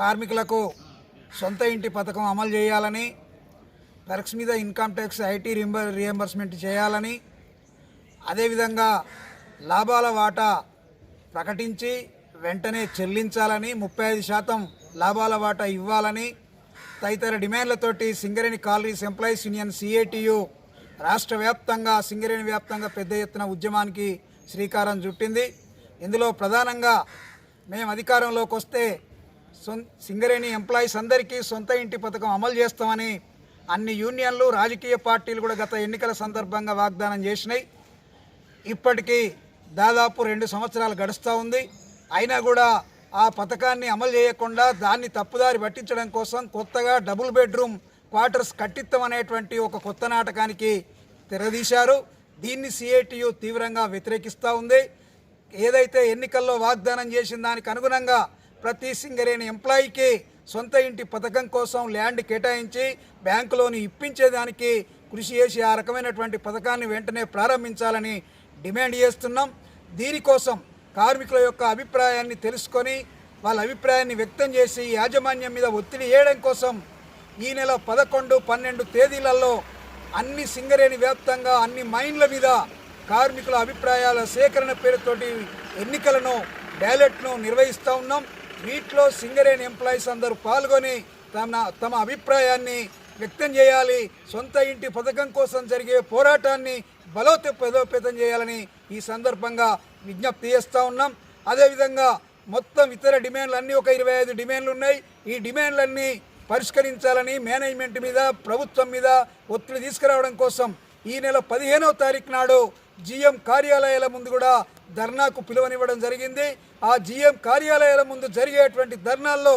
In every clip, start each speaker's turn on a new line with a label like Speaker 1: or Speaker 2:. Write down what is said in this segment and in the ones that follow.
Speaker 1: కార్మికులకు సొంత ఇంటి పథకం అమలు చేయాలని వర్క్స్ మీద ఇన్కమ్ ట్యాక్స్ ఐటీ రింబర్ రియంబర్స్మెంట్ చేయాలని అదేవిధంగా లాభాల వాటా ప్రకటించి వెంటనే చెల్లించాలని ముప్పై ఐదు శాతం లాభాల వాటా ఇవ్వాలని తదితర డిమాండ్లతోటి Singareni collieries employees union CATU రాష్ట్ర వ్యాప్తంగా సింగరేణి వ్యాప్తంగా పెద్ద ఎత్తున ఉద్యమానికి శ్రీకారం చుట్టింది. ఇందులో ప్రధానంగా మేము అధికారంలోకి వస్తే సింగరేణి ఎంప్లాయీస్ అందరికీ సొంత ఇంటి పథకం అమలు చేస్తామని అన్ని యూనియన్లు రాజకీయ పార్టీలు కూడా గత ఎన్నికల సందర్భంగా వాగ్దానం చేసినాయి. ఇప్పటికీ దాదాపు రెండు సంవత్సరాలు గడుస్తూ ఉంది. అయినా కూడా ఆ పథకాన్ని అమలు చేయకుండా దాన్ని తప్పుదారి పట్టించడం కోసం కొత్తగా డబుల్ బెడ్రూమ్ క్వార్టర్స్ కట్టిత్తం అనేటువంటి ఒక కొత్త నాటకానికి తెరదీశారు. దీన్ని సిఐటియు తీవ్రంగా వ్యతిరేకిస్తూ ఉంది. ఏదైతే ఎన్నికల్లో వాగ్దానం చేసిన దానికి అనుగుణంగా ప్రతి సింగరేణి ఎంప్లాయీకి సొంత ఇంటి పథకం కోసం ల్యాండ్ కేటాయించి బ్యాంకులోని ఇప్పించేదానికి కృషి చేసి ఆ రకమైనటువంటి పథకాన్ని వెంటనే ప్రారంభించాలని డిమాండ్ చేస్తున్నాం. దీనికోసం కార్మికుల యొక్క అభిప్రాయాన్ని తెలుసుకొని వాళ్ళ అభిప్రాయాన్ని వ్యక్తం చేసి యాజమాన్యం మీద ఒత్తిడి వేయడం కోసం ఈ నెల పదకొండు పన్నెండు తేదీలలో అన్ని సింగరేణి వ్యాప్తంగా అన్ని మైన్ల మీద కార్మికుల అభిప్రాయాల సేకరణ పేరుతోటి ఎన్నికలను బ్యాలెట్ను నిర్వహిస్తూ ఉన్నాం. వీటిలో సింగరేణి ఎంప్లాయీస్ అందరూ పాల్గొని తమ తమ అభిప్రాయాన్ని వ్యక్తం చేయాలి సొంత ఇంటి పథకం కోసం జరిగే పోరాటాన్ని బలోపే బలోపేతం చేయాలని ఈ సందర్భంగా విజ్ఞప్తి చేస్తూ ఉన్నాం. అదేవిధంగా మొత్తం ఇతర డిమాండ్లు అన్నీ ఒక ఇరవై ఐదు డిమాండ్లు ఉన్నాయి. ఈ డిమాండ్లన్నీ పరిష్కరించాలని మేనేజ్మెంట్ మీద ప్రభుత్వం మీద ఒత్తిడి తీసుకురావడం కోసం ఈ నెల పదిహేనవ తారీఖు నాడు జీఎం కార్యాలయాల ముందు కూడా ధర్నాకు పిలువనివ్వడం జరిగింది. ఆ జీఎం కార్యాలయాల ముందు జరిగేటువంటి ధర్నాల్లో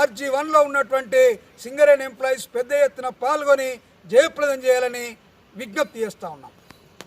Speaker 1: ఆర్జీ వన్లో ఉన్నటువంటి సింగరేణి ఎంప్లాయీస్ పెద్ద ఎత్తున పాల్గొని జయప్రదం చేయాలని విజ్ఞప్తి చేస్తూ ఉన్నాం.